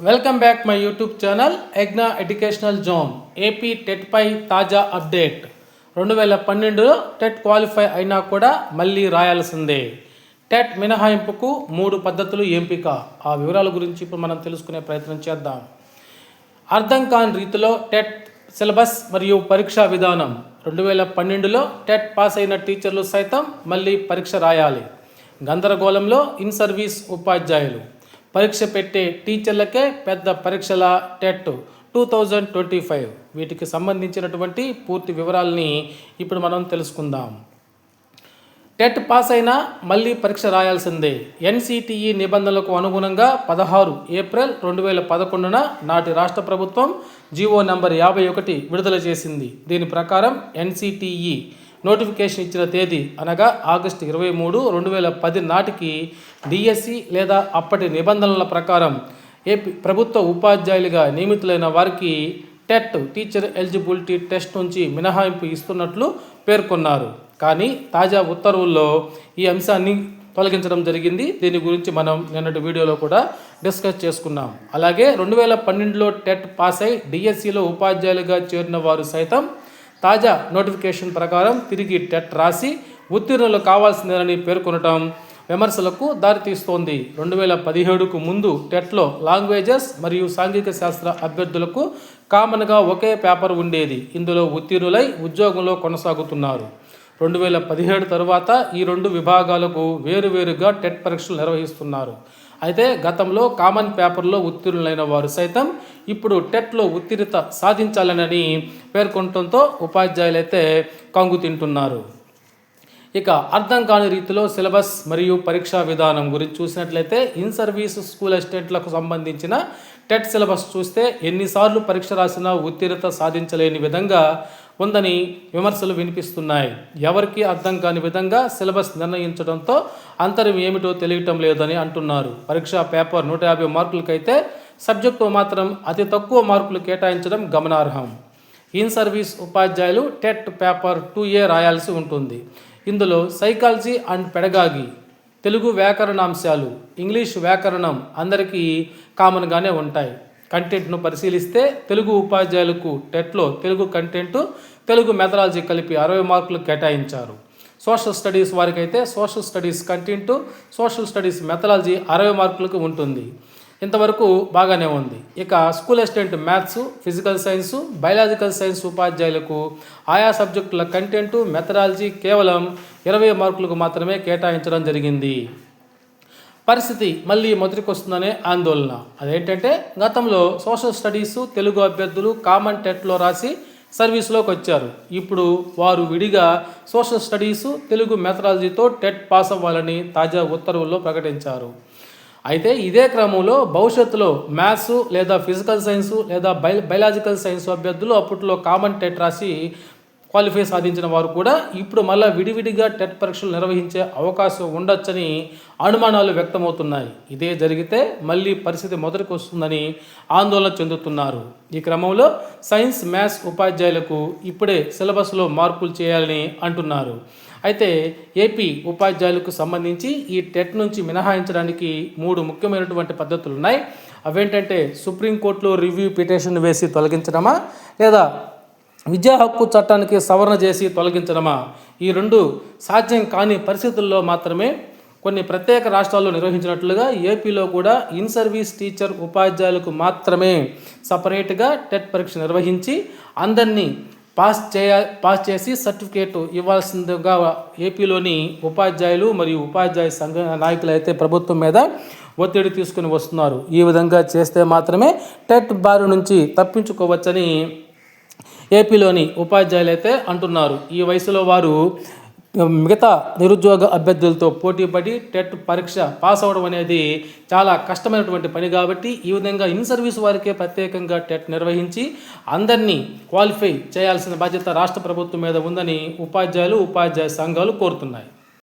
Welcome back my YouTube channel ఎగ్నా educational zone AP టెట్పై తాజా update రెండు వేల పన్నెండులో టెట్ క్వాలిఫై అయినా కూడా మళ్ళీ రాయాల్సిందే. టెట్ మినహాయింపుకు మూడు పద్ధతులు ఎంపిక. ఆ వివరాల గురించి ఇప్పుడు మనం తెలుసుకునే ప్రయత్నం చేద్దాం. అర్థం కాని రీతిలో టెట్ సిలబస్ మరియు పరీక్షా విధానం. రెండు వేల పన్నెండులో టెట్ పాస్ అయిన టీచర్లు సైతం మళ్ళీ పరీక్ష రాయాలి. గందరగోళంలో ఇన్ సర్వీస్ ఉపాధ్యాయులు. పరీక్ష పెట్టే టీచర్లకే పెద్ద పరీక్షల TET. Two thousand twenty five. వీటికి సంబంధించినటువంటి పూర్తి వివరాలని ఇప్పుడు మనం తెలుసుకుందాం. టెట్ పాస్ అయినా మళ్ళీ పరీక్ష రాయాల్సిందే. ఎన్సిటిఈ నిబంధనలకు అనుగుణంగా పదహారు ఏప్రిల్ రెండు వేల పదకొండున నాటి రాష్ట్ర ప్రభుత్వం జీవో నంబర్ యాభై ఒకటి విడుదల చేసింది. దీని ప్రకారం ఎన్సిటిఈ నోటిఫికేషన్ ఇచ్చిన తేదీ అనగా ఆగస్టు ఇరవై మూడు రెండు వేల పది నాటికి డిఎస్సి లేదా అప్పటి నిబంధనల ప్రకారం ఏపీ ప్రభుత్వ ఉపాధ్యాయులుగా నియమితులైన వారికి టెట్ టీచర్ ఎలిజిబిలిటీ టెస్ట్ నుంచి మినహాయింపు ఇస్తున్నట్లు పేర్కొన్నారు. కానీ తాజా ఉత్తర్వుల్లో ఈ అంశాన్ని తొలగించడం జరిగింది. దీని గురించి మనం నిన్నటి వీడియోలో కూడా డిస్కస్ చేసుకున్నాం. అలాగే రెండు వేల పన్నెండులో టెట్ పాస్ అయి డిఎస్సిలో ఉపాధ్యాయులుగా చేరిన వారు సైతం తాజా నోటిఫికేషన్ ప్రకారం తిరిగి టెట్ రాసి ఉత్తీర్ణులు కావాల్సిందేనని పేర్కొనటం విమర్శలకు దారితీస్తోంది. రెండు వేల పదిహేడుకు ముందు టెట్లో లాంగ్వేజెస్ మరియు సాంఘిక శాస్త్ర అభ్యర్థులకు కామన్గా ఒకే పేపర్ ఉండేది. ఇందులో ఉత్తీర్ణులై ఉద్యోగంలో కొనసాగుతున్నారు. రెండు వేల పదిహేడు తరువాత ఈ రెండు విభాగాలకు వేరువేరుగా టెట్ పరీక్షలు నిర్వహిస్తున్నారు. అయితే గతంలో కామన్ పేపర్లో ఉత్తీర్ణులైన వారు సైతం ఇప్పుడు టెట్లో ఉత్తీర్ణత సాధించాలనని పేర్కొనడంతో ఉపాధ్యాయులైతే కంగు తింటున్నారు. ఇక అర్థం కాని రీతిలో సిలబస్ మరియు పరీక్షా విధానం గురించి చూసినట్లయితే ఇన్ సర్వీస్ స్కూల్ అసిస్టెంట్లకు సంబంధించిన టెట్ సిలబస్ చూస్తే ఎన్నిసార్లు పరీక్ష రాసినా ఉత్తీర్ణత సాధించలేని విధంగా ఉందని విమర్శలు వినిపిస్తున్నాయి. ఎవరికి అర్థం కాని విధంగా సిలబస్ నిర్ణయించడంతో అంతరం ఏమిటో తెలియటం లేదని అంటున్నారు. పరీక్షా పేపర్ నూట యాభై మార్కులకైతే సబ్జెక్టు మాత్రం అతి తక్కువ మార్కులు కేటాయించడం గమనార్హం. ఇన్ సర్వీస్ ఉపాధ్యాయులు టెట్ పేపర్ టూ ఏ రాయాల్సి ఉంటుంది. ఇందులో సైకాలజీ అండ్ పెడగాగి తెలుగు వ్యాకరణాంశాలు ఇంగ్లీష్ వ్యాకరణం అందరికీ కామన్గానే ఉంటాయి. కంటెంట్ను పరిశీలిస్తే తెలుగు ఉపాధ్యాయులకు టెట్లో తెలుగు కంటెంట్ తెలుగు మెథడాలజీ కలిపి అరవై మార్కులు కేటాయించారు. సోషల్ స్టడీస్ వారికైతే social studies content social studies methodology అరవై మార్కులకు ఉంటుంది. ఇంతవరకు బాగానే ఉంది. ఇక school assistant maths physical science biological science ఉపాధ్యాయులకు ఆయా సబ్జెక్టుల కంటెంటు మెథడాలజీ కేవలం ఇరవై మార్కులకు మాత్రమే కేటాయించడం జరిగింది. పరిస్థితి మళ్ళీ మొదటికొస్తుందనే ఆందోళన. అదేంటంటే గతంలో సోషల్ స్టడీస్ తెలుగు అభ్యర్థులు కామన్ టెట్లో రాసి సర్వీస్లోకి వచ్చారు. ఇప్పుడు వారు విడిగా సోషల్ స్టడీసు తెలుగు మెథడాలజీతో టెట్ పాస్ అవ్వాలని తాజా ఉత్తర్వుల్లో ప్రకటించారు. అయితే ఇదే క్రమంలో భవిష్యత్తులో మ్యాథ్స్ లేదా ఫిజికల్ సైన్స్ లేదా బై బయలాజికల్ సైన్స్ అభ్యర్థులు అప్పట్లో కామన్ టెట్ రాసి క్వాలిఫై సాధించిన వారు కూడా ఇప్పుడు మళ్ళా విడివిడిగా టెట్ పరీక్షలు నిర్వహించే అవకాశం ఉండొచ్చని అనుమానాలు వ్యక్తమవుతున్నాయి. ఇదే జరిగితే మళ్ళీ పరిస్థితి మొదటికి వస్తుందని ఆందోళన చెందుతున్నారు. ఈ క్రమంలో సైన్స్ మ్యాథ్స్ ఉపాధ్యాయులకు ఇప్పుడే సిలబస్లో మార్పులు చేయాలని అంటున్నారు. అయితే ఏపీ ఉపాధ్యాయులకు సంబంధించి ఈ టెట్ నుంచి మినహాయించడానికి మూడు ముఖ్యమైనటువంటి పద్ధతులు ఉన్నాయి. అవేంటంటే సుప్రీంకోర్టులో రివ్యూ పిటిషన్ వేసి తొలగించడమా? లేదా విద్యా హక్కు చట్టానికి సవరణ చేసి తొలగించడమా? ఈ రెండు సాధ్యం కాని పరిస్థితుల్లో మాత్రమే కొన్ని ప్రత్యేక రాష్ట్రాల్లో నిర్వహించినట్లుగా ఏపీలో కూడా ఇన్ సర్వీస్ టీచర్ ఉపాధ్యాయులకు మాత్రమే సపరేట్గా టెట్ పరీక్ష నిర్వహించి అందరినీ పాస్ చేయ పాస్ చేసి సర్టిఫికేట్ ఇవ్వాల్సిందిగా ఏపీలోని ఉపాధ్యాయులు మరియు ఉపాధ్యాయ సంఘ నాయకులు అయితే ప్రభుత్వం మీద ఒత్తిడి తీసుకుని వస్తున్నారు. ఈ విధంగా చేస్తే మాత్రమే టెట్ బారి నుంచి తప్పించుకోవచ్చని ఏపీలోని ఉపాధ్యాయులు అయితే అంటున్నారు. ఈ వయసులో వారు మిగతా నిరుద్యోగ అభ్యర్థులతో పోటీపడి టెట్ పరీక్ష పాస్ అవ్వడం అనేది చాలా కష్టమైనటువంటి పని కాబట్టి ఈ విధంగా ఇన్ సర్వీస్ వారికే ప్రత్యేకంగా టెట్ నిర్వహించి అందరినీ క్వాలిఫై చేయాల్సిన బాధ్యత రాష్ట్ర ప్రభుత్వం మీద ఉందని ఉపాధ్యాయులు ఉపాధ్యాయ సంఘాలు కోరుతున్నాయి.